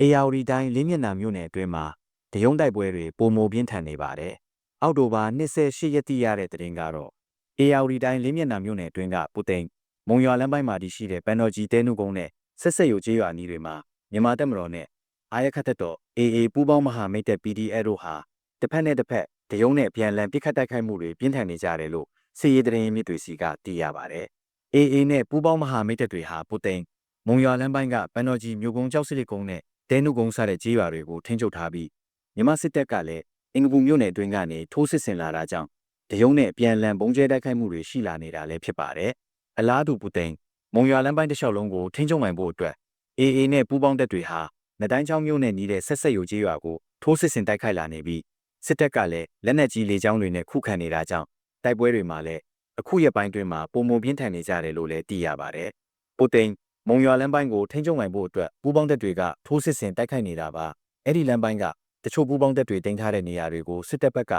အေယာဝတီတိုင်းလင်းမျက်နှာမြို့နယ်အတွင်းမှာတရုံတိုက်ပွဲတွေပုံမိုပြင်းထန်နေပါတယ်။အောက်တိုဘာ28ရက်တိရတဲ့သတင်းကတော့အေယာဝတီတိုင်းလင်းမျက်နှာမြို့နယ်အတွင်းကပုသိမ်မုံရွာလမ်းပိုင်းမှာတည်ရှိတဲ့ပန်တော်ကြီးတဲနုကုန်းနဲ့ဆက်ဆက်ယူကျေးရွာနီးတွေမှာမြန်မာတပ်မတော်နဲ့အာရခတ်တပ်တော် AA ပူးပေါင်းမဟာမိတ်တပ် PDF တို့ဟာတစ်ဖက်နဲ့တစ်ဖက်တရုံနဲ့ပြန်လည်ပစ်ခတ်တိုက်ခိုက်မှုတွေပြင်းထန်နေကြတယ်လို့စစ်ရေးတရင်မြစ်တွေစီကသိရပါတယ်။ AA နဲ့ပူးပေါင်းမဟာမိတ်တပ်တွေဟာပုသိမ်မုံရွာလမ်းပိုင်းကပန်တော်ကြီးမြို့ကုန်းကျောက်စစ်ကုန်းနဲ့ တဲနုကုန်းစတဲ့ကြေးရွာတွေကိုထိန်းချုပ်ထားပြီးမြန်မာစစ်တပ်ကလည်းအင်္ဂပူမြို့နယ်အတွင်းကနေထိုးစစ်ဆင်လာတာကြောင့်တရုံနဲ့ပြန်လည်ပုံကျဲတိုက်ခိုက်မှုတွေရှိလာနေတာလည်းဖြစ်ပါတယ်။အလားတူပုသိမ်မုံရွာလမ်းပိုင်းတစ်လျှောက်လုံးကိုထိန်းချုပ်နိုင်ဖို့အတွက် AA နဲ့ပူးပေါင်းတပ်တွေဟာနတိုင်းချောင်းမြို့နယ်နီးတဲ့ဆက်ဆက်ယူကြေးရွာကိုထိုးစစ်ဆင်တိုက်ခိုက်လာနေပြီးစစ်တပ်ကလည်းလက်နက်ကြီးလေကြောင်းတွေနဲ့ခုခံနေတာကြောင့်တိုက်ပွဲတွေမှာလည်းအခုရက်ပိုင်းတွင်မှာပုံမပြင်းထန်နေကြတယ်လို့လည်းသိရပါတယ်။ပုသိမ် မုံရွာလမ်းပိုင်းကိုထိန်းချုပ်နိုင်ဖို့အတွက်ပူးပေါင်းတပ်တွေကထိုးစစ်ဆင်တိုက်ခိုက်နေတာပါအဲ့ဒီလမ်းပိုင်းကတချို့ပူးပေါင်းတပ်တွေတင်ထားတဲ့နေရာတွေကိုစစ်တပ်ဘက်က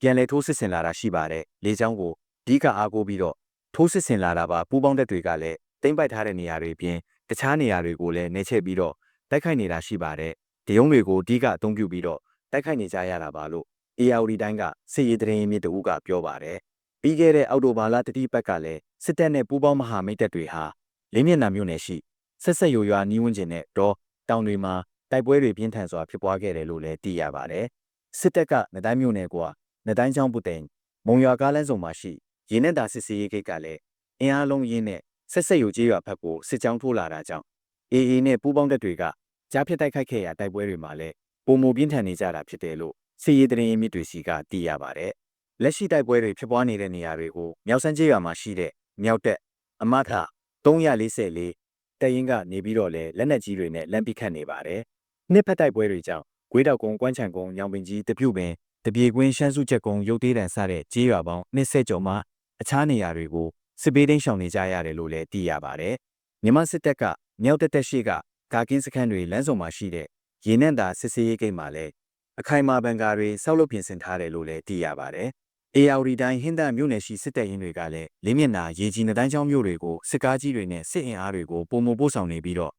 ပြန်လည်ထိုးစစ်ဆင်လာတာရှိပါတယ်လေကြောင်းကိုအဓိကအားကိုးပြီးတော့ထိုးစစ်ဆင်လာတာပါပူးပေါင်းတပ်တွေကလည်းတင်ပိုက်ထားတဲ့နေရာတွေပြင်တခြားနေရာတွေကိုလည်းနေချက်ပြီးတော့တိုက်ခိုက်နေတာရှိပါတယ်ဒရုံးတွေကိုအဓိကအသုံးပြုပြီးတော့တိုက်ခိုက်နေကြရတာပါလို့ ARD တိုင်းကစစ်ရေးတရင်မြစ်တဦးကပြောပါတယ်ပြီးခဲ့တဲ့အောက်တိုဘာလတတိပတ်ကလည်းစစ်တပ်နဲ့ပူးပေါင်းမဟာမိတ်တပ်တွေဟာ လင်းမျက်နှာမြို့နယ်ရှိဆက်ဆက်ရိုရွာနီးဝန်းကျင်နဲ့တော့တောင်တွေမှာတိုက်ပွဲတွေပြင်းထန်စွာဖြစ်ပွားခဲ့တယ်လို့လည်းသိရပါတယ်။စစ်တပ်ကနတိုင်းမြို့နယ်ကနတိုင်းချောင်းပုသိမ်မုံရွာကားလမ်းစုံမှာရှိရင်းနဲ့တာစစ်စီရေးဂိတ်ကလည်းအင်အားလုံးရင်းနဲ့ဆက်ဆက်ရိုကျေးရွာဘက်ကိုစစ်ကြောင်းထိုးလာတာကြောင့် AA နဲ့ပူးပေါင်းတပ်တွေကကြားဖြစ်တိုက်ခိုက်ခဲ့ရတိုက်ပွဲတွေမှာလည်းပုံမပြင်းထန်နေကြတာဖြစ်တယ်လို့စစ်ရေးတရင်မြစ်တွေစီကသိရပါတယ်။လက်ရှိတိုက်ပွဲတွေဖြစ်ပွားနေတဲ့နေရာတွေကိုမြောက်စမ်းကျေးရွာမှာရှိတဲ့မြောက်တက်အမထ 344တရင်ကနေပြီးတော့လဲလက်နက်ကြီးတွေနဲ့လမ်းပိခတ်နေပါတယ်။နှစ်ဖက်တိုက်ပွဲတွေကြောင့်ဂွေးတောက်ကုန်းကွမ်းချံကုန်းညောင်ပင်ကြီးတပြုတ်ပင်တပြေကွင်းရှမ်းစုချက်ကုန်းရုတ်သေးတန်စတဲ့ကြေးရွာပေါင်း20ကျော်မှအခြားနေရာတွေကိုစစ်ပေးသိမ်းရှောင်နေကြရတယ်လို့လည်းသိရပါတယ်။မြန်မာစစ်တပ်ကမြောက်တက်တက်ရှိကဂါကင်းစခန်းတွေလမ်းစုံမှာရှိတဲ့ရေနံ့တာစစ်စေးရေးဂိတ်မှာလည်းအခိုင်အမာဘန်ကာတွေစောက်လုပ်ပြင်ဆင်ထားတယ်လို့လည်းသိရပါတယ်။ ARD တိုင်းဟင်းသာမြို့နယ်ရှိစစ်တပ်ရင်းတွေကလည်းလေးမျက်နှာရေကြီးနတိုင်းချောင်းမြို့တွေကိုစစ်ကားကြီးတွေနဲ့စစ်အင်အားတွေကိုပုံမပို့ဆောင်နေပြီးတော့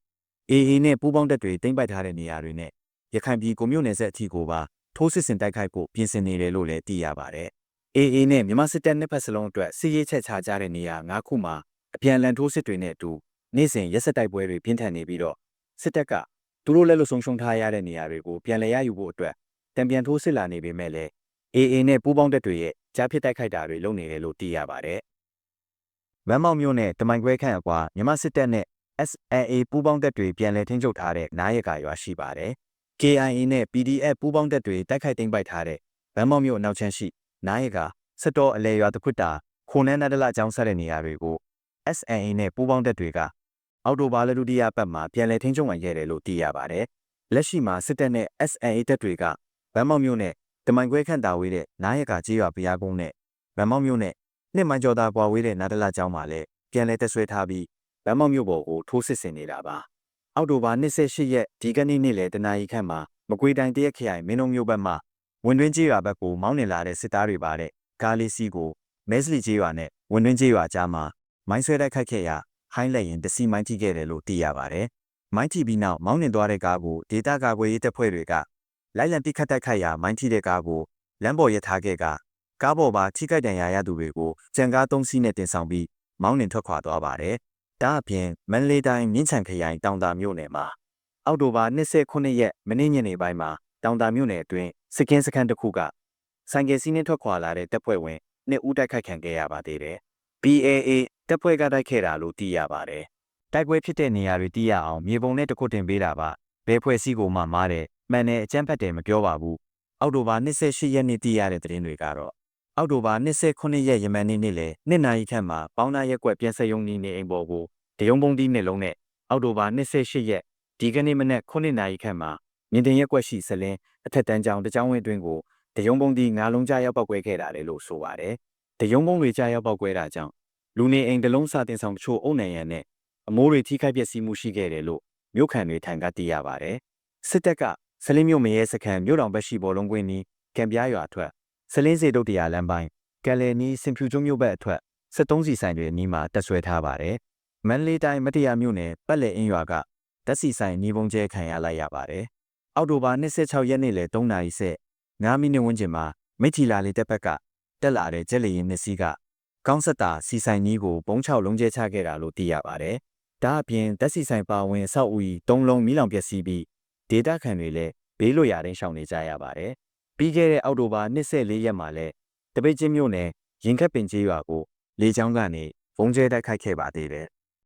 AA နဲ့ပူးပေါင်းတပ်တွေတင်ပိုက်ထားတဲ့နေရာတွေနဲ့ရခိုင်ပြည်ကိုမြို့နယ်ဆက်အထိကိုပါထိုးစစ်ဆင်တိုက်ခိုက်ဖို့ပြင်ဆင်နေတယ်လို့လည်းသိရပါတယ်။ AA နဲ့မြန်မာစစ်တပ်နှစ်ဖက်စလုံးအတွက်စစ်ရေးချက်ချကြတဲ့နေရာ၅ခုမှာအပြန်လန်ထိုးစစ်တွေနဲ့အတူနေ့စဉ်ရက်ဆက်တိုက်ပွဲတွေပြင်းထန်နေပြီးတော့စစ်တပ်ကသူတို့လက်လွတ်ဆုံးရှုံးထားရတဲ့နေရာတွေကိုပြန်လည်ရယူဖို့အတွက်တံပြန်ထိုးစစ်လာနေပေမဲ့လည်း AA နဲ့ပူးပေါင်းတပ်တွေရဲ့ ကြားဖြစ်တိုက်ခိုက်တာတွေလုပ်နေတယ်လို့သိရပါတယ်။မန်းမောက်မြို့နယ်တမိုင်ခွဲခန့်အကွာမြမစစ်တပ်နဲ့ SAA ပူးပေါင်းတပ်တွေပြန်လည်ထိန်းချုပ်ထားတဲ့နားရကရွာရှိပါတယ်။ KIA နဲ့ PDF ပူးပေါင်းတပ်တွေတိုက်ခိုက်သိမ်းပိုက်ထားတဲ့မန်းမောက်မြို့နောက်ချမ်းရှိနားရကစတော်အလဲရွာတခွတ်တာခိုနန်းနဒလအကြောင်းဆက်တဲ့နေရာတွေကို SAA နဲ့ပူးပေါင်းတပ်တွေကအော်တိုဘာလဒုတိယပတ်မှာပြန်လည်ထိန်းချုပ်နိုင်ခဲ့တယ်လို့သိရပါတယ်။လက်ရှိမှာစစ်တပ်နဲ့ SAA တပ်တွေကဗန်းမောက်မြို့နဲ့ တမိုင်ခွဲခန့်တာဝေးတဲ့နားရကကြေးရွာဘုရားကုန်းနဲ့ဗန်းမောက်မြို့နဲ့နှစ်မိုင်ကျော်သာကွာဝေးတဲ့နာဒလကျောင်းမှာလည်းပြန်လည်တက်ဆွဲထားပြီးဗန်းမောက်မြို့ပေါ်ကိုထိုးစစ်ဆင်နေတာပါ။အောက်တိုဘာ28ရက်ဒီကနေ့နေ့လယ်တနာရီခန့်မှာမကွေတိုင်တရက်ခရိုင်မင်းုံမြို့ဘက်မှဝင်တွင်းကြေးရွာဘက်ကိုမောင်းနှင်လာတဲ့စစ်သားတွေပါတဲ့ကားလေးစီးကိုမဲစလီကြေးရွာနဲ့ဝင်တွင်းကြေးရွာကြားမှာမိုင်းဆွဲတိုက်ခိုက်ခဲ့ရာဟိုင်းလက်ရင်တစီမိုင်းထိခဲ့တယ်လို့သိရပါတယ်။မိုင်းထိပြီးနောက်မောင်းနှင်သွားတဲ့ကားကိုဒေတာကာကွယ်ရေးတပ်ဖွဲ့တွေက လိုက်လံပစ်ခတ်တိုက်ခိုက်ရာမိုင်းထိတဲ့ကားကိုလမ်းပေါ်ရထားခဲ့ကကားပေါ်မှာထိခိုက်ဒဏ်ရာရသူတွေကိုကြံကားသုံးစီးနဲ့တင်ဆောင်ပြီးမောင်းနှင်ထွက်ခွာသွားပါတယ်။ဒါအပြင်မန္တလေးတိုင်းမြင်းချံခရိုင်တောင်တာမြို့နယ်မှာအောက်တိုဘာ29ရက်မနေ့ညနေပိုင်းမှာတောင်တာမြို့နယ်အတွင်းစကင်းစခန်းတစ်ခုကဆိုင်ကယ်စီးနှင်းထွက်ခွာလာတဲ့တပ်ဖွဲ့ဝင်နှစ်ဦးတိုက်ခိုက်ခံခဲ့ရပါသေးတယ်။ BAA တပ်ဖွဲ့ကတိုက်ခဲ့တာလို့သိရပါတယ်။တိုက်ပွဲဖြစ်တဲ့နေရာတွေသိရအောင်မြေပုံနဲ့တခုတင်ပေးတာပါ။ဘယ်ဖွဲ့စည်းကိုမှမားတယ်။ မှန်တယ်အကြမ်းဖက်တယ်မပြောပါဘူး။အောက်တိုဘာ28ရက်နေ့သိရတဲ့သတင်းတွေကတော့အောက်တိုဘာ29ရက်ယမန်နေ့နေ့လေနှစ်နာရီခန့်မှာပေါင်းနာရက်ကွက်ပြန်ဆက်ယုံနေနေအိမ်ပေါ်ကိုတယုံပုံတီးနှစ်လုံးနဲ့အောက်တိုဘာ28ရက်ဒီကနေ့မနက်9နာရီခန့်မှာမြင်းတင်ရက်ကွက်ရှိစလင်းအထက်တန်းကျောင်းတကျောင်းဝင်းအတွင်းကိုတယုံပုံတီးငါးလုံးကြားရောက်ပောက်ကွဲခဲ့တာလေလို့ဆိုပါတယ်။တယုံပုံတွေကြားရောက်ပောက်ကွဲတာကြောင့်လူနေအိမ်တလုံးစာတင်ဆောင်တချို့အုံနိုင်ရန်နဲ့အမိုးတွေထိခိုက်ပျက်စီးမှုရှိခဲ့တယ်လို့မြို့ခံတွေထံကသိရပါတယ်။စစ်တပ်က ဆလင်းမြို့မရဲစခန်းမြို့တော်ဘက်ရှိဘော်လုံးကွင်းနီးကံပြားရွာအထွက်ဆလင်းစေတုတ်တရားလမ်းပိုင်းကယ်လယ်နီးစင်ဖြူကျွန်းမြို့ဘက်အထွက်73စီဆိုင်တွေအနီးမှာတက်ဆွဲထားပါတယ်။မန္တလေးတိုင်းမတရားမြို့နယ်ပတ်လည်အင်းရွာကတက်စီဆိုင်ညီပုံကျဲခံရလိုက်ရပါတယ်။အောက်တိုဘာ26ရက်နေ့လယ်3နာရီဆက်9မိနစ်ဝန်းကျင်မှာမိထီလာလေးတက်ဘက်ကတက်လာတဲ့ကျက်လီရင်နှစ်စီးကကောင်းဆက်တာစီဆိုင်ကြီးကိုပုံချောက်လုံးကျဲချခဲ့တာလို့သိရပါတယ်။ဒါအပြင်တက်စီဆိုင်ပါဝင်အဆောက်အဦကြီး၃လုံးမိလောင်ပျက်စီးပြီး ဒေတာခံတွေလည်းဘေးလွတ်ရာတိုင်းရှောင်နေကြရပါတယ်။ပြီးခဲ့တဲ့အောက်တိုဘာ24ရက်မှာလည်းတပိတ်ချင်းမြို့နယ်ရင်ခက်ပင်ကျေးရွာကိုလေကြောင်းကနေဖုံးကျဲတိုက်ခိုက်ခဲ့ပါသေးတယ်